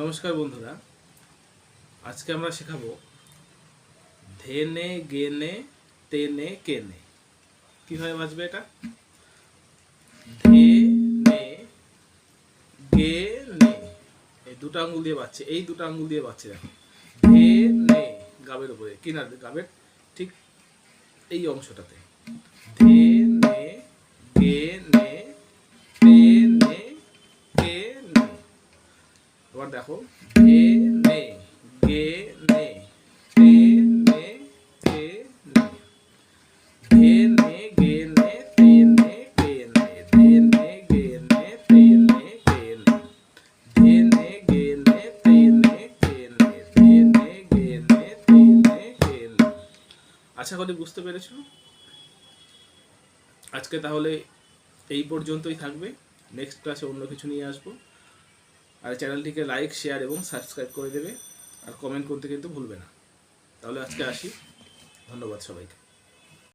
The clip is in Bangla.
নমস্কার বন্ধুরা। আজকে আমরা শেখাবো ধেনে, গেনে তেনে কেনে। কীভাবে বাজবে এটা? ধে নে এই দুটো আঙ্গুল দিয়ে বাজছে, এই দুটো আঙ্গুল দিয়ে বাজছে দেখো। নে গাবের উপরে কিনার গাবের ঠিক এই অংশটাতে। ধে নে নে এবার দেখো বুঝতে পেরেছ আজকে তাহলে এই পর্যন্তই থাকবে নেক্সট ক্লাসে অন্য কিছু নিয়ে আসব আর চ্যানেলটিকে লাইক শেয়ার এবং সাবস্ক্রাইব করে দেবে। আর কমেন্ট করতে কিন্তু ভুলবে না। তাহলে আজকে আসি। ধন্যবাদ সবাইকে।